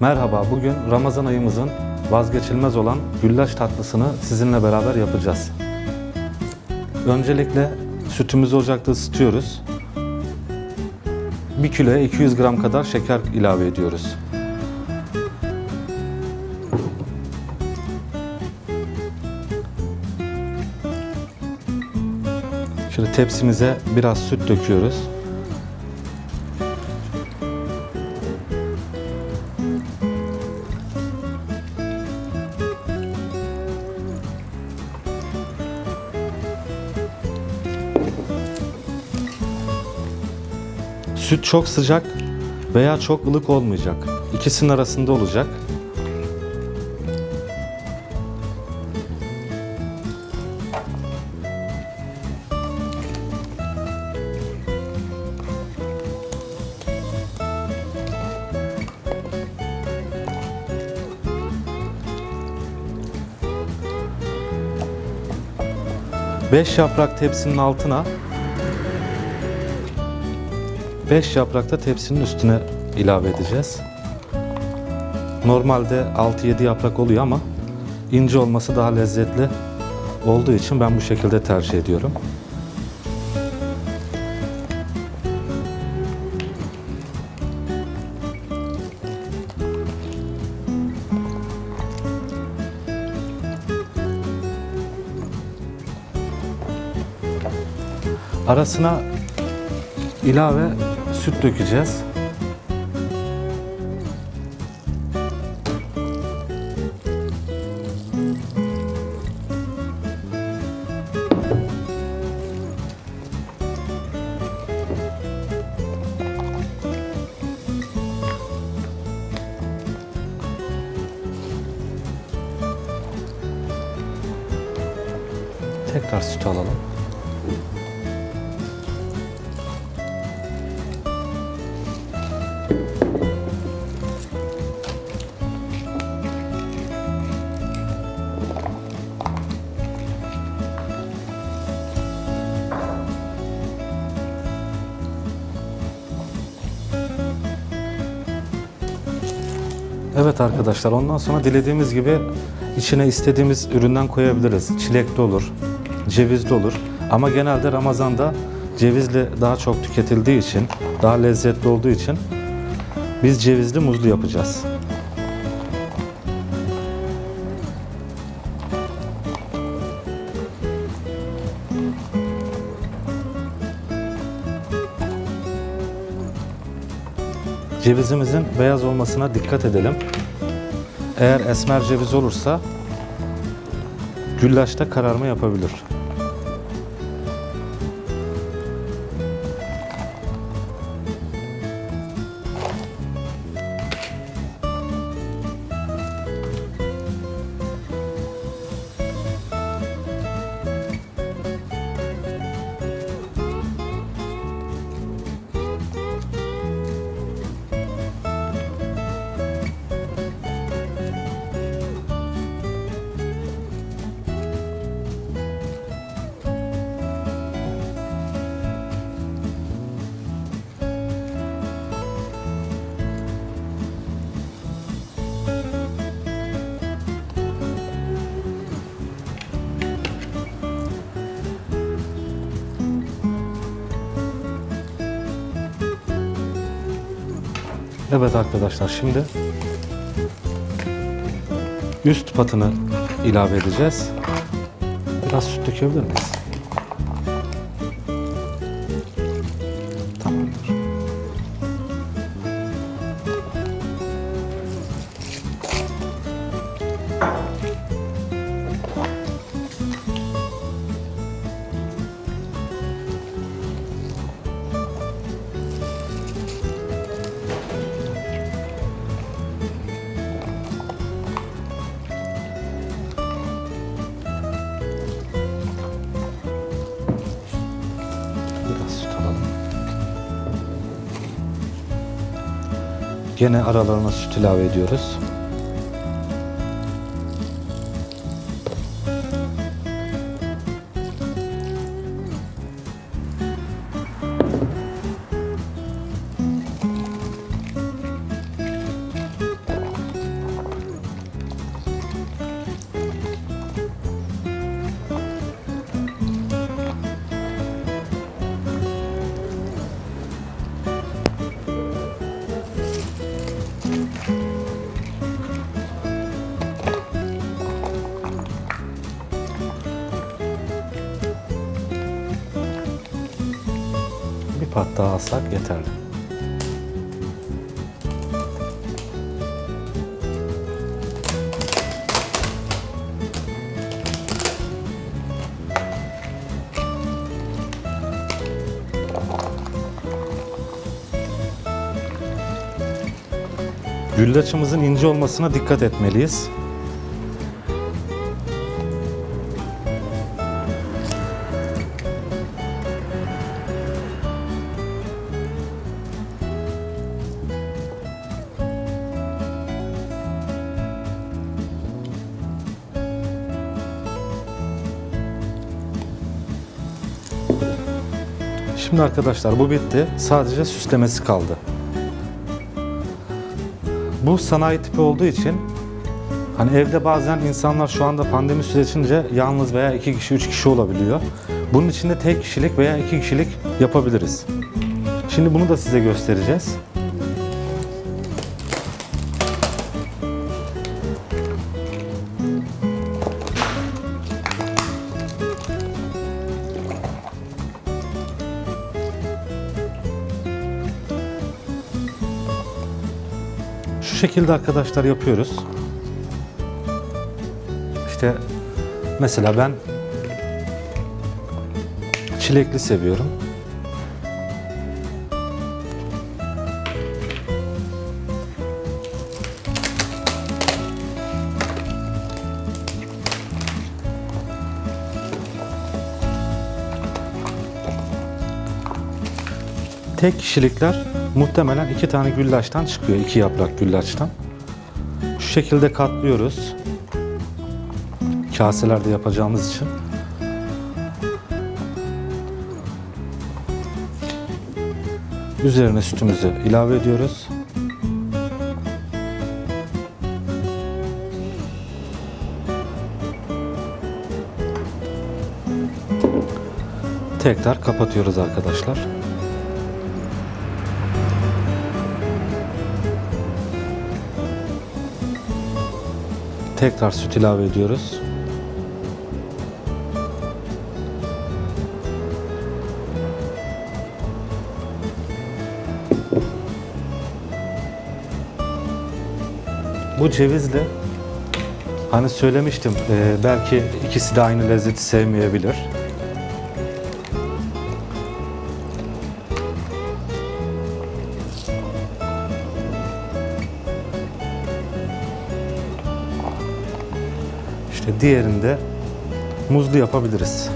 Merhaba, bugün Ramazan ayımızın vazgeçilmez olan güllaç tatlısını sizinle beraber yapacağız. Öncelikle sütümüzü ocakta ısıtıyoruz. 1 kiloya 200 gram kadar şeker ilave ediyoruz. Şöyle tepsimize biraz süt döküyoruz. Süt çok sıcak veya çok ılık olmayacak. İkisinin arasında olacak. Beş yaprak tepsinin altına 5 yaprak da tepsinin üstüne ilave edeceğiz. Normalde 6-7 yaprak oluyor ama ince olması daha lezzetli olduğu için ben bu şekilde tercih ediyorum. Arasına ilave süt dökeceğiz. Tekrar süt alalım. Evet arkadaşlar ondan sonra dilediğimiz gibi içine istediğimiz üründen koyabiliriz. Çilekli olur, cevizli olur. Ama genelde Ramazan'da cevizli daha çok tüketildiği için, daha lezzetli olduğu için biz cevizli muzlu yapacağız. Cevizimizin beyaz olmasına dikkat edelim. Eğer esmer ceviz olursa güllaçta kararma yapabilir. Evet arkadaşlar şimdi üst patını ilave edeceğiz. Biraz süt dökebilir miyiz? Gene aralarına süt ilave ediyoruz. Pat daha alsak yeterli. Güllaçımızın ince olmasına dikkat etmeliyiz. Şimdi arkadaşlar bu bitti. Sadece süslemesi kaldı. Bu sanayi tipi olduğu için hani evde bazen insanlar şu anda pandemi sürecince yalnız veya iki kişi, üç kişi olabiliyor. Bunun için de tek kişilik veya iki kişilik yapabiliriz. Şimdi bunu da size göstereceğiz. Şekilde arkadaşlar yapıyoruz. İşte mesela ben çilekli seviyorum. Tek kişilikler muhtemelen iki tane güllaçtan çıkıyor. iki yaprak güllaçtan. Şu şekilde katlıyoruz. Kaselerde yapacağımız için. Üzerine sütümüzü ilave ediyoruz. Tekrar kapatıyoruz arkadaşlar. Tekrar süt ilave ediyoruz. Bu cevizli hani söylemiştim e, belki ikisi de aynı lezzeti sevmeyebilir. İşte diğerinde muzlu yapabiliriz.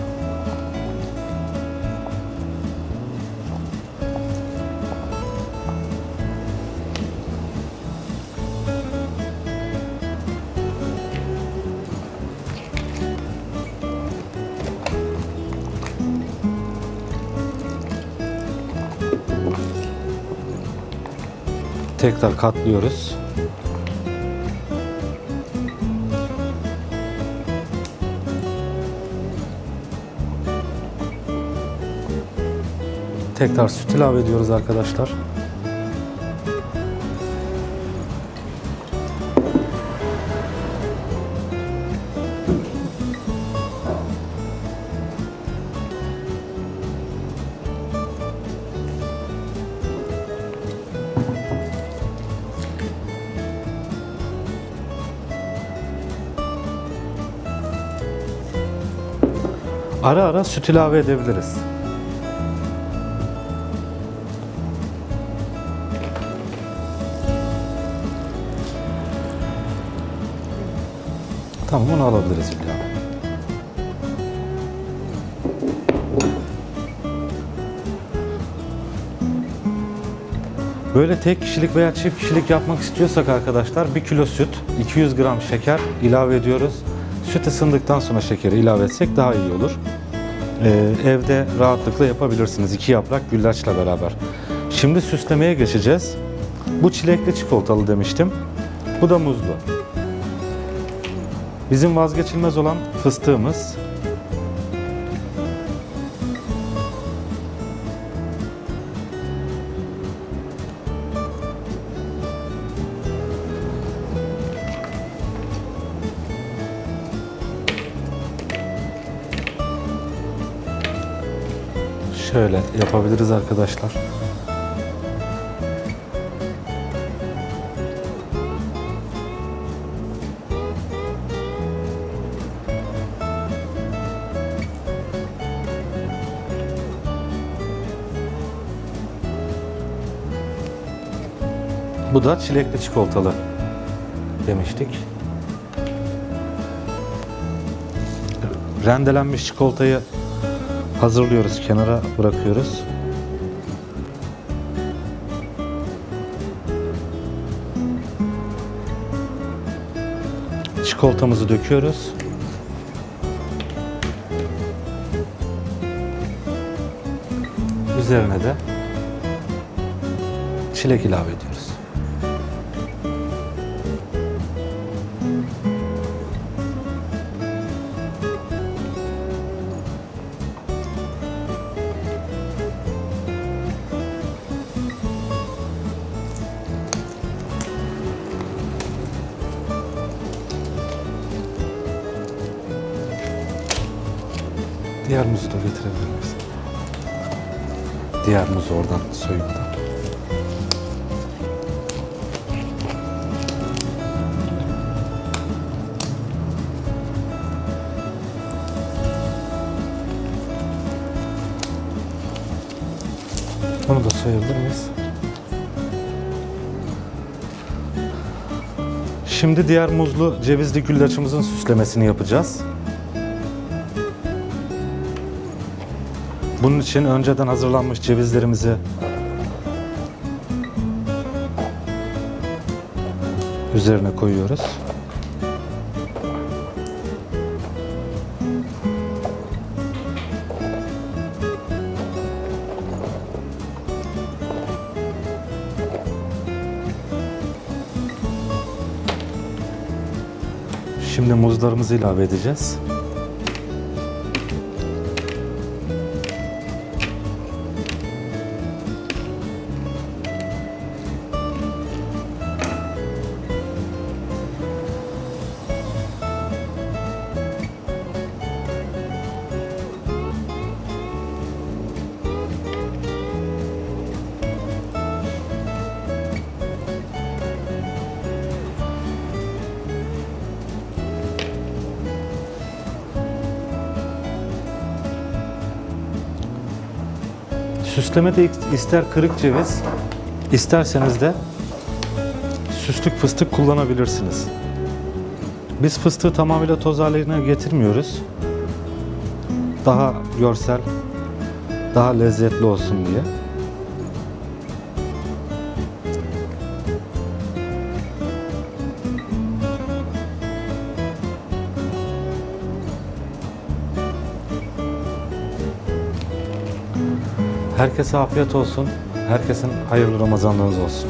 Tekrar katlıyoruz. Tekrar süt ilave ediyoruz arkadaşlar. Ara ara süt ilave edebiliriz. Tamam onu alabiliriz Hülya. Hanım. Böyle tek kişilik veya çift kişilik yapmak istiyorsak arkadaşlar 1 kilo süt, 200 gram şeker ilave ediyoruz. Süt ısındıktan sonra şekeri ilave etsek daha iyi olur. Ee, evde rahatlıkla yapabilirsiniz iki yaprak güllaçla beraber. Şimdi süslemeye geçeceğiz. Bu çilekli çikolatalı demiştim. Bu da muzlu. Bizim vazgeçilmez olan fıstığımız. Şöyle yapabiliriz arkadaşlar. Bu da çilekli çikolatalı demiştik. Rendelenmiş çikolatayı hazırlıyoruz, kenara bırakıyoruz. Çikolatamızı döküyoruz. Üzerine de çilek ilave ediyoruz. Diğer muzu da getirebilir miyiz? Diğer muzu oradan soyup da. Onu da soyabilir miyiz? Şimdi diğer muzlu cevizli güllaçımızın süslemesini yapacağız. Bunun için önceden hazırlanmış cevizlerimizi üzerine koyuyoruz. Şimdi muzlarımızı ilave edeceğiz. Süslemede ister kırık ceviz, isterseniz de süslük fıstık kullanabilirsiniz. Biz fıstığı tamamıyla toz haline getirmiyoruz. Daha görsel, daha lezzetli olsun diye. Herkese afiyet olsun. Herkesin hayırlı Ramazanlarınız olsun.